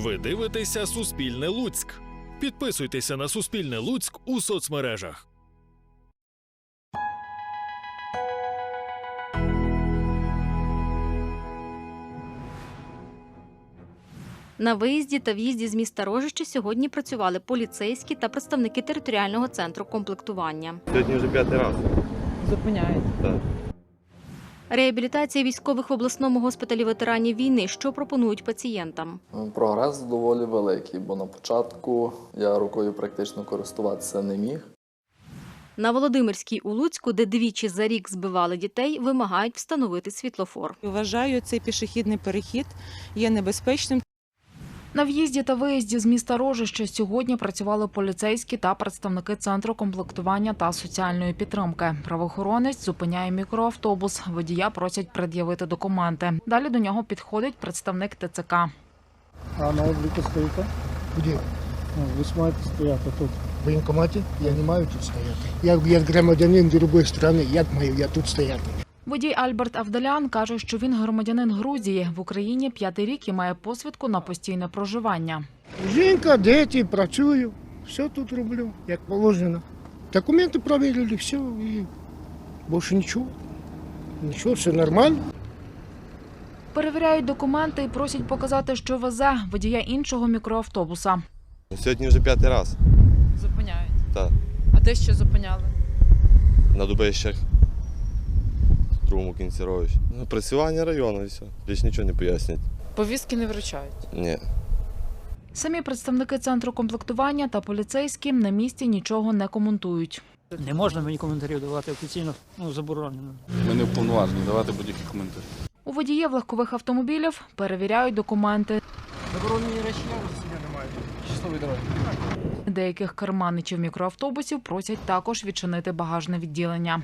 Ви дивитеся Суспільне Луцьк. Підписуйтеся на Суспільне Луцьк у соцмережах. На виїзді та в'їзді з міста Рожище сьогодні працювали поліцейські та представники територіального центру комплектування. Сьогодні вже п'ятий раз. Зупиняють. Так. Реабілітація військових в обласному госпіталі ветеранів війни. Що пропонують пацієнтам? Прогрес доволі великий, бо на початку я рукою практично користуватися не міг. На Володимирській у Луцьку, де двічі за рік збивали дітей, вимагають встановити світлофор. Вважаю, цей пішохідний перехід є небезпечним. На в'їзді та виїзді з міста Рожище сьогодні працювали поліцейські та представники центру комплектування та соціальної підтримки. Правоохоронець зупиняє мікроавтобус. Водія просять пред'явити документи. Далі до нього підходить представник ТЦК. А на обліку стоїте? Где? Ну, Ви ж маєте стояти тут. В воєнкоматі? Я не маю тут стояти. Я, я громадянин другої країни, як маю я тут стояти? Водій Альберт Авдалян каже, що він громадянин Грузії в Україні п'ятий рік і має посвідку на постійне проживання. Жінка, діти, працюю, все тут роблю, як положено. Документи перевірили, все, і більше нічого. Нічого, все нормально. Перевіряють документи і просять показати, що везе водія іншого мікроавтобуса. Сьогодні вже п'ятий раз. Зупиняють. Так. А де ще зупиняли? На Дубищах. Кінці ровища. Ну, працювання району і все. Більш нічого не пояснять. Повістки не вручають. Ні. Самі представники центру комплектування та поліцейські на місці нічого не коментують. Не можна мені коментарів давати офіційно, ну заборонено. Ми не вповноважені давати будь-які коментарі. У водіїв легкових автомобілів перевіряють документи. Заборонені речі я немає. Щасливої дороги. Деяких керманичів мікроавтобусів просять також відчинити багажне відділення.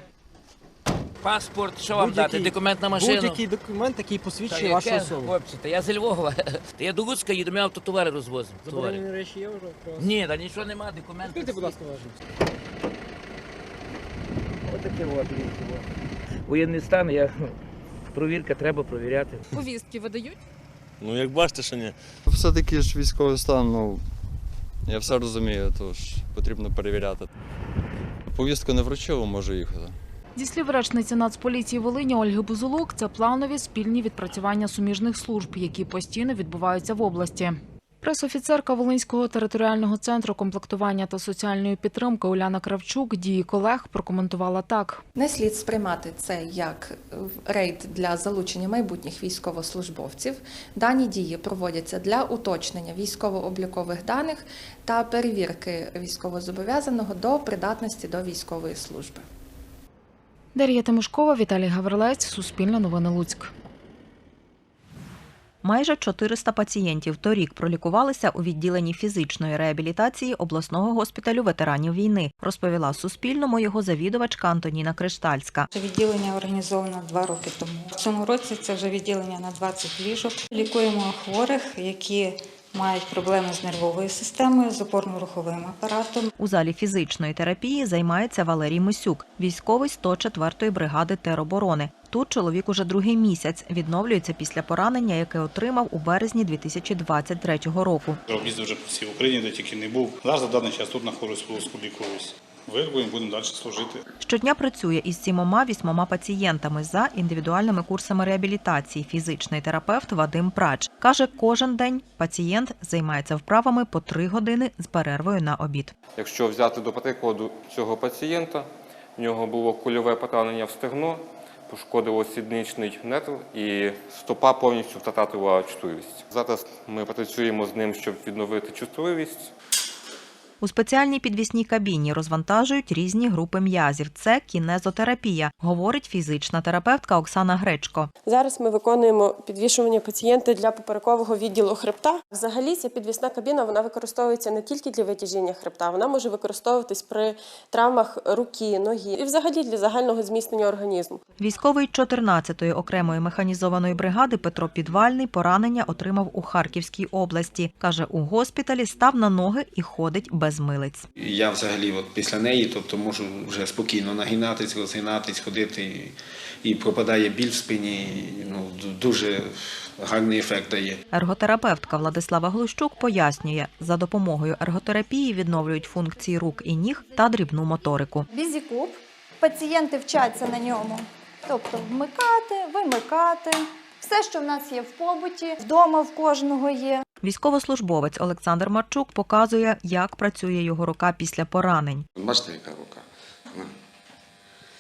Паспорт, що вам дати? Документ на машину? Будь-який документ, який посвідчує вашу яке, особу. Хлопці, та я з Львова. Та я до Луцька їду, ми автотовари розвозимо. Заборонені речі є вже. просто. Ні, та нічого нема, документів. Відкрийте, будь ласка, ваше. Отаке от, дивіться. Воєнний стан, я... Провірка, треба провіряти. Повістки видають? Ну як бачите, що ні. Все-таки ж військовий стан, ну я все розумію, тож потрібно перевіряти. Повістку не вручили, можу їхати. Зі слів речниці Нацполіції Волині Ольги Бузулук, це планові спільні відпрацювання суміжних служб, які постійно відбуваються в області. Пресофіцерка Волинського територіального центру комплектування та соціальної підтримки Уляна Кравчук дії колег прокоментувала так. Не слід сприймати це як е, рейд для залучення майбутніх військовослужбовців. Дані дії проводяться для уточнення військово-облікових даних та перевірки військовозобов'язаного до придатності до військової служби. Дар'я Тимошкова, Віталій Гаврилець, Суспільне новини Луцьк. Майже 400 пацієнтів торік пролікувалися у відділенні фізичної реабілітації обласного госпіталю ветеранів війни, розповіла Суспільному його завідувачка Антоніна Криштальська. Це відділення організовано два роки тому. В цьому році це вже відділення на 20 ліжок. Лікуємо хворих, які мають проблеми з нервовою системою, з опорно-руховим апаратом. У залі фізичної терапії займається Валерій Мисюк, військовий 104-ї бригади тероборони. Тут чоловік уже другий місяць відновлюється після поранення, яке отримав у березні 2023 року. Об'їздив вже по всій Україні, де тільки не був. Зараз на даний час тут знаходжусь в Луцьку, лікуюсь. Вилікуємо, будемо далі служити. Щодня працює із сімома-вісьмома пацієнтами за індивідуальними курсами реабілітації. Фізичний терапевт Вадим Прач каже, кожен день пацієнт займається вправами по три години з перервою на обід. Якщо взяти до прикладу цього пацієнта, в нього було кульове поранення в стегно, пошкодило сідничний нерв і стопа повністю втратила чутливість. Зараз ми працюємо з ним, щоб відновити чутливість. У спеціальній підвісній кабіні розвантажують різні групи м'язів. Це кінезотерапія, говорить фізична терапевтка Оксана Гречко. Зараз ми виконуємо підвішування пацієнта для поперекового відділу хребта. Взагалі, ця підвісна кабіна вона використовується не тільки для витяжіння хребта, вона може використовуватись при травмах руки, ноги і взагалі для загального зміцнення організму. Військовий 14-ї окремої механізованої бригади Петро Підвальний поранення отримав у Харківській області. Каже, у госпіталі став на ноги і ходить без без милиць. Я взагалі от після неї тобто, можу вже спокійно нагинатись, розгинатись, ходити, і, і пропадає біль в спині. Ну, дуже гарний ефект дає. Ерготерапевтка Владислава Глущук пояснює, за допомогою ерготерапії відновлюють функції рук і ніг та дрібну моторику. Візікуб. Пацієнти вчаться на ньому. Тобто вмикати, вимикати. Все, що в нас є в побуті, вдома в кожного є. Військовослужбовець Олександр Марчук показує, як працює його рука після поранень. Бачите, яка рука?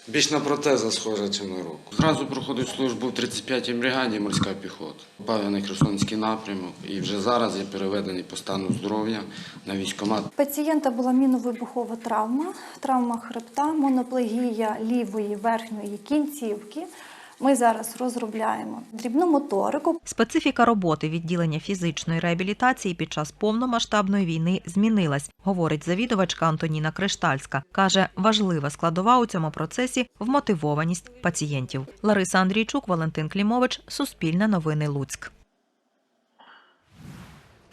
Більш на протеза схожа, ніж на руку. Зразу проходив службу в 35-й бригаді морська піхота. Попав я на Херсонський напрямок і вже зараз я переведений по стану здоров'я на військкомат. У Пацієнта була міновибухова травма, травма хребта, моноплегія лівої верхньої кінцівки. Ми зараз розробляємо дрібну моторику. Специфіка роботи відділення фізичної реабілітації під час повномасштабної війни змінилась, говорить завідувачка Антоніна Криштальська. Каже, важлива складова у цьому процесі вмотивованість пацієнтів. Лариса Андрійчук, Валентин Клімович, Суспільне новини Луцьк.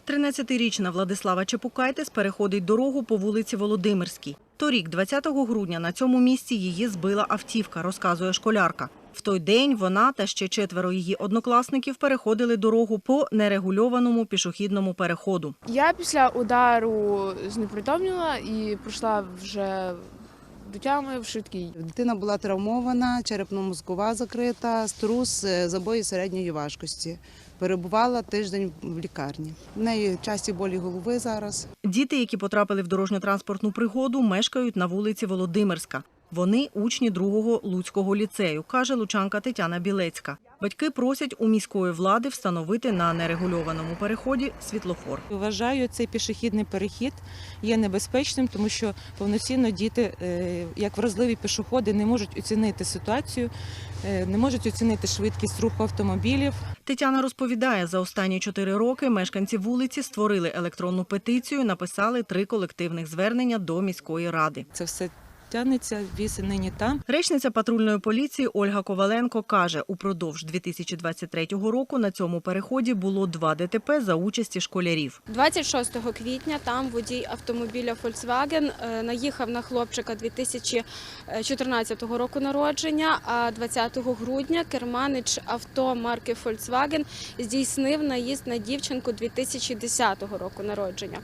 13-річна Владислава Чепукайтес переходить дорогу по вулиці Володимирській. Торік, 20 грудня, на цьому місці її збила автівка, розказує школярка. В той день вона та ще четверо її однокласників переходили дорогу по нерегульованому пішохідному переходу. Я після удару знепритомніла і прийшла вже до тями в швидкій. Дитина була травмована, черепно-мозкова закрита, струс, е, забої середньої важкості. Перебувала тиждень в лікарні. В неї часті болі голови зараз. Діти, які потрапили в дорожньо-транспортну пригоду, мешкають на вулиці Володимирська. Вони учні другого Луцького ліцею, каже лучанка Тетяна Білецька. Батьки просять у міської влади встановити на нерегульованому переході світлофор. Вважаю, цей пішохідний перехід є небезпечним, тому що повноцінно діти, е, як вразливі пішоходи, не можуть оцінити ситуацію, е, не можуть оцінити швидкість руху автомобілів. Тетяна розповідає, за останні чотири роки мешканці вулиці створили електронну петицію, написали три колективних звернення до міської ради. Це все тягнеться, віси нині там. Речниця патрульної поліції Ольга Коваленко каже, упродовж 2023 року на цьому переході було два ДТП за участі школярів. 26 квітня там водій автомобіля Volkswagen е, наїхав на хлопчика 2014 року народження, а 20 грудня керманич авто марки Volkswagen здійснив наїзд на дівчинку 2010 року народження.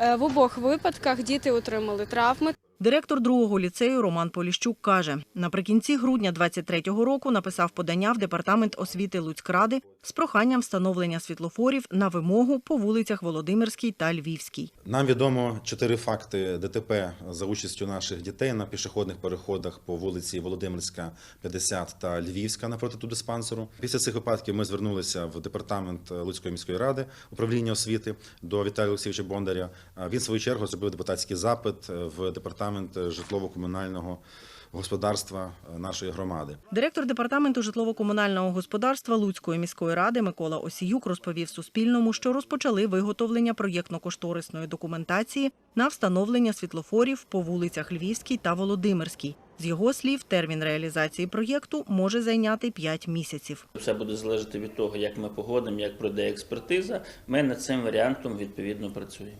Е, В обох випадках діти отримали травми. Директор другого ліцею Роман Поліщук каже, наприкінці грудня 23-го року написав подання в департамент освіти Луцькради з проханням встановлення світлофорів на вимогу по вулицях Володимирській та Львівській. Нам відомо чотири факти ДТП за участю наших дітей на пішохідних переходах по вулиці Володимирська, 50 та Львівська напроти ту диспансеру. Після цих випадків ми звернулися в департамент Луцької міської ради управління освіти до Віталія Олексійовича Бондаря. Він в свою чергу зробив депутатський запит в департамент житлово-комунального господарства нашої громади. Директор департаменту житлово-комунального господарства Луцької міської ради Микола Осіюк розповів Суспільному, що розпочали виготовлення проєктно-кошторисної документації на встановлення світлофорів по вулицях Львівській та Володимирській. З його слів, термін реалізації проєкту може зайняти 5 місяців. Все буде залежати від того, як ми погодимо, як пройде експертиза. Ми над цим варіантом відповідно працюємо.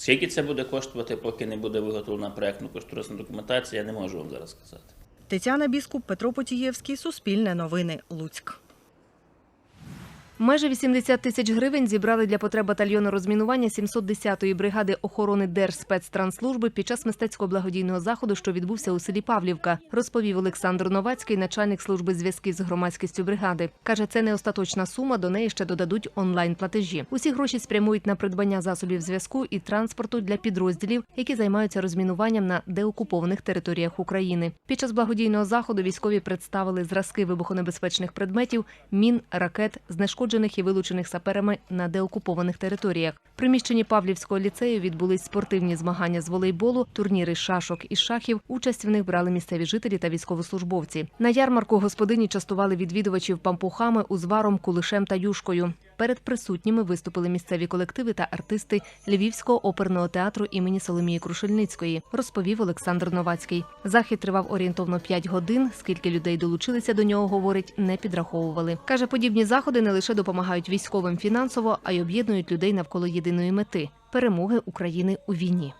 Скільки це буде коштувати, поки не буде виготовлена проєктно кошторисна документація, я не можу вам зараз сказати. Тетяна Біскуп, Петро Потієвський, Суспільне новини, Луцьк. Майже 80 тисяч гривень зібрали для потреб батальйону розмінування 710-ї бригади охорони Держспецтрансслужби під час мистецького благодійного заходу, що відбувся у селі Павлівка, розповів Олександр Новацький, начальник служби зв'язків з громадськістю бригади. Каже, це не остаточна сума, до неї ще додадуть онлайн-платежі. Усі гроші спрямують на придбання засобів зв'язку і транспорту для підрозділів, які займаються розмінуванням на деокупованих територіях України. Під час благодійного заходу військові представили зразки вибухонебезпечних предметів, мін, ракет, знешкоджених і вилучених саперами на деокупованих територіях. В приміщенні Павлівського ліцею відбулись спортивні змагання з волейболу, турніри шашок і шахів. Участь в них брали місцеві жителі та військовослужбовці. На ярмарку господині частували відвідувачів пампухами, узваром, кулишем та юшкою. Перед присутніми виступили місцеві колективи та артисти Львівського оперного театру імені Соломії Крушельницької, розповів Олександр Новацький. Захід тривав орієнтовно 5 годин. Скільки людей долучилися до нього, говорить, не підраховували. Каже, подібні заходи не лише допомагають військовим фінансово, а й об'єднують людей навколо єдиної мети перемоги України у війні.